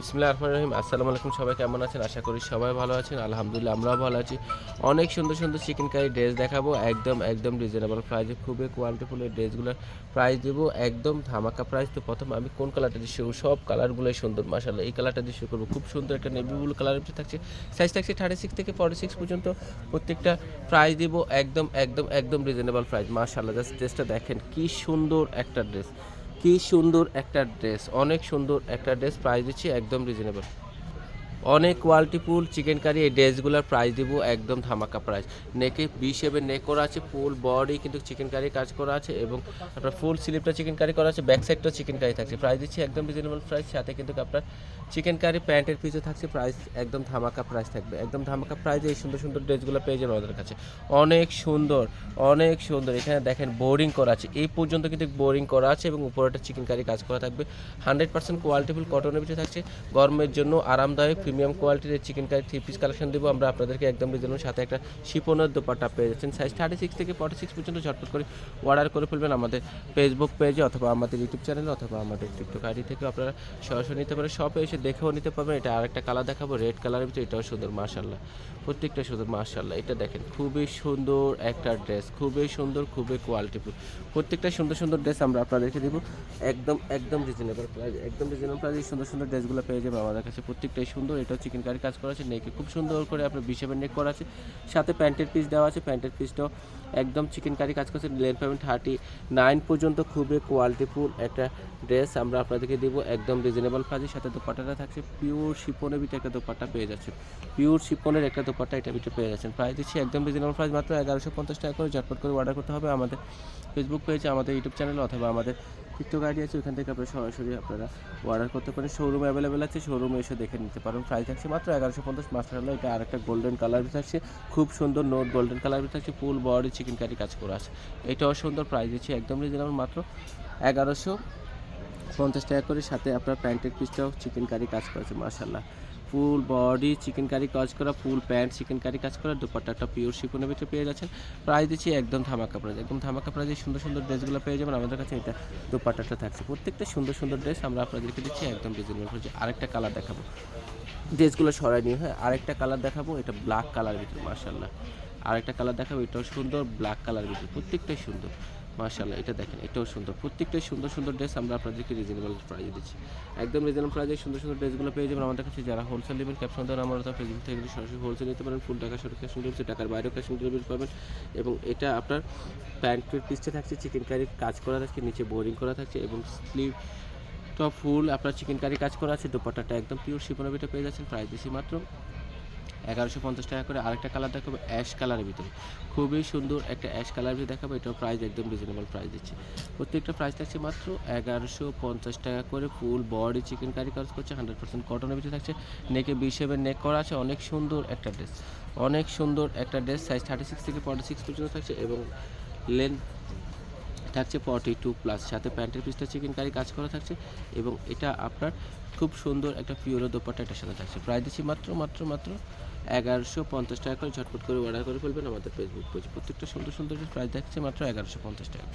বিসমিল্লাহ রহমান রহিম। আসসালামু আলাইকুম সবাই কেমন আছেন? আশা করি সবাই ভালো আছেন। আলহামদুলিল্লাহ, আমরাও ভালো আছি। অনেক সুন্দর সুন্দর চিকেন কারি ড্রেস দেখাবো। একদম একদম রিজনেবল প্রাইসে খুবই কোয়ালিটিফুল এই ড্রেসগুলোর প্রাইস দেবো। একদম ধামাকা প্রাইস তো প্রথম আমি কোন কালারটা দিয়ে শুরু সব কালারগুলোই সুন্দর মাসাল্লাহ এই কালারটা দিয়ে শুরু করব। খুব সুন্দর একটা নেভি ব্লু ভিতরে থাকছে। সাইজ থাকছে থার্টি সিক্স থেকে ফর্টি সিক্স পর্যন্ত প্রত্যেকটা প্রাইস দিব। একদম একদম একদম রিজনেবল প্রাইস মাসাল্লাহ জাস্ট ড্রেসটা দেখেন কি সুন্দর একটা ড্রেস কি সুন্দর একটা ড্রেস অনেক সুন্দর একটা ড্রেস প্রাইস দিচ্ছি একদম রিজনেবল অনেক কোয়ালিটিফুল চিকেন কারি এই ড্রেসগুলোর প্রাইস দিব একদম ধামাকা প্রাইস নেকে বি শেপের নেক করা আছে ফুল বডি কিন্তু চিকেন কারি কাজ করা আছে এবং আপনার ফুল স্লিপটা চিকেন কারি করা আছে ব্যাক সাইডটা চিকেন কারি থাকছে। প্রাইস দিচ্ছি একদম রিজনেবল প্রাইস সাথে কিন্তু আপনার চিকেন কারি প্যান্টের পিছু থাকছে প্রাইস একদম ধামাকা প্রাইস থাকবে। একদম ধামাকা প্রাইস এই সুন্দর সুন্দর ড্রেসগুলো পেয়ে যাবেন আমাদের কাছে। অনেক সুন্দর অনেক সুন্দর। এখানে দেখেন বোরিং করা আছে। এই পর্যন্ত কিন্তু বোরিং করা আছে এবং উপরেটা চিকেন কারি কাজ করা থাকবে। হান্ড্রেড পার্সেন্ট কোয়ালিটিফুল কটনের ভিতরে থাকছে। গরমের জন্য আরামদায়ক প্রিমিয়াম কোয়ালিটির chicken curry three piece collection দেবো। আমরা আপনাদেরকে একদম রিজনেবল সাথে একটা শিপনের দোপাট্টা পেয়ে যাচ্ছেন। সাইজ থার্টি সিক্স থেকে ফর্টি সিক্স পর্যন্ত ঝটপট করে অর্ডার করে ফেলবেন আমাদের ফেসবুক পেজে অথবা আমাদের ইউটিউব চ্যানেলে অথবা আমাদের টিকটক আইডি থেকে আপনারা সরাসরি নিতে পারেন। শপে এসে দেখেও নিতে পারবেন। এটা আরেকটা কালার দেখাবো। রেড কালারের ভিতরে এটাও সুন্দর মার্শাল্লাহ প্রত্যেকটা সুন্দর মার্শাল্লাহ এটা দেখেন, খুবই সুন্দর একটা ড্রেস খুবই সুন্দর, খুবই কোয়ালিটিফুল প্রত্যেকটা সুন্দর সুন্দর ড্রেস আমরা আপনাদেরকে দেবো। একদম একদম রিজনেবল প্রাইস একদম রিজনেবল প্রাইস সুন্দর সুন্দর ড্রেসগুলো পেয়ে যাবে আমাদের কাছে। প্রত্যেকটাই সুন্দর। এটাও চিকেন কারি কাজ করা আছে নেকে খুব সুন্দর করে আপনার বিশেবের নেক করা আছে সাথে প্যান্টের পিস দেওয়া আছে, প্যান্টের পিসটাও একদম চিকেন কারি কাজ করছে লেন পাবেন থার্টি নাইন পর্যন্ত, খুবই কোয়ালিটিফুল একটা ড্রেস আমরা আপনাদেরকে দেবো, একদম রিজনেবল প্রাইসের সাথে দোপাট্টাটা থাকছে পিওর শিপনের ভিতরে একটা দোপাট্টা পেয়ে যাচ্ছে পিওর শিপনের একটা দোপাট্টা এটা ভিতরে পেয়ে যাচ্ছেন প্রাইস দিচ্ছি একদম রিজনেবল প্রাইস মাত্র এগারোশো পঞ্চাশ টাকা করে, ঝটপট করে অর্ডার করতে হবে আমাদের ফেসবুক পেজে আমাদের ইউটিউব চ্যানেল অথবা আমাদের টিকটক আইডি আছে ওখান থেকে আপনারা সরাসরি আপনারা অর্ডার করতে পারেন শোরুম অ্যাভেলেবেল আছে শোরুমে এসে দেখে নিতে পারেন প্রাইস থাকছে মাত্র এগারোশো পঞ্চাশ মাস্টার হলো এটা আরেকটা গোল্ডেন কালার থাকছে, খুব সুন্দর নোট গোল্ডেন কালার থাকছে ফুল বডি চিকেন কারি কাজ করা আছে। এটাও সুন্দর প্রাইস দিচ্ছি, একদম রিজনেবল মাত্র এগারোশো পঞ্চাশ টাকা করে। সাথে আপনার প্যান্টের পিসটাও চিকেন কারি কাজ করেছে মার্শাল্লাহ ফুল বডি চিকেন কারি কাজ করা ফুল প্যান্ট চিকেন কারি কাজ করা, দুপাট্টাটা পিওর শিপনের ভিতরে পেয়ে যাচ্ছেন। প্রাইস দিচ্ছি একদম ধামাকা প্রাইস একদম ধামাকা প্রাইজে সুন্দর সুন্দর ড্রেসগুলো পেয়ে যাবেন। আমাদের কাছে এটা দুপাট্টাটা থাকছে। প্রত্যেকটা সুন্দর সুন্দর ড্রেস আমরা আপনাদেরকে দিচ্ছি, একদম রিজনেবল প্রাইসে আরেকটা কালার দেখাবো। ড্রেসগুলো সরাই নিয়ে হ্যাঁ আরেকটা কালার দেখাবো। এটা ব্ল্যাক কালার ভিতরে মার্শাল্লাহ আরেকটা কালার দেখাবো, এটাও সুন্দর ব্ল্যাক কালার ভিতরে প্রত্যেকটাই সুন্দর। মার্শাল্লাহ এটা দেখেন, এটাও সুন্দর, প্রত্যেকটাই সুন্দর সুন্দর ড্রেস আমরা আপনাদেরকে রিজনেবল প্রাইজে দিচ্ছি। একদম রিজনেবল প্রাইজে সুন্দর সুন্দর ড্রেসগুলো পেয়ে যাবেন আমাদের কাছে। যারা হোলসেল নেবেন ক্যাপশন দেওয়ার আমার অথবা ফেসবুক থেকে সরাসরি হোলসেল নিতে পারেন ফুল টাকা সরকার ক্যাশ ডেলিভারি টাকার বাইরেও ক্যাশ ডেলিভারি পাবেন। এবং এটা আপনার প্যান্টের পিসটা থাকছে চিকেন কারির কাজ করা থাকছে, নিচে বোরিং করা থাকছে এবং স্লিভ টপ ফুল আপনার চিকেন কারি কাজ করা আছে, দোপাট্টাটা একদম পিওর ভিতরে পেয়ে যাচ্ছেন প্রাইস বেশি মাত্র। এগারোশো পঞ্চাশ টাকা করে আরেকটা কালার দেখাবো, অ্যাশ কালারের ভিতরে। খুবই সুন্দর একটা অ্যাশ কালার ভিতরে দেখাবো, এটাও প্রাইস একদম রিজনেবল প্রাইস দিচ্ছে। প্রত্যেকটা প্রাইস থাকছে মাত্র এগারোশো পঞ্চাশ টাকা করে ফুল বডি চিকেন কারি কাজ করছে হান্ড্রেড পার্সেন্ট কটনের ভিতরে থাকছে। নেকে বি নেক করা আছে, অনেক সুন্দর একটা ড্রেস অনেক সুন্দর একটা ড্রেস সাইজ থার্টি সিক্স থেকে ফর্টি সিক্স পর্যন্ত থাকছে এবং লেন্থ থাকছে ফর্টি টু প্লাস সাথে প্যান্টের পিসটা চিকেন কারি কাজ করা থাকছে এবং এটা আপনার খুব সুন্দর একটা পিওর দোপাট্টা এটার সাথে থাকছে। প্রায় দিচ্ছি মাত্র মাত্র মাত্র এগারোশো পঞ্চাশ টাকা করে ঝটপট করে অর্ডার করে ফেলবেন। আমাদের ফেসবুক পেজ প্রত্যেকটা সুন্দর সুন্দর প্রাইস থাকছে মাত্র এগারোশো পঞ্চাশ টাকা।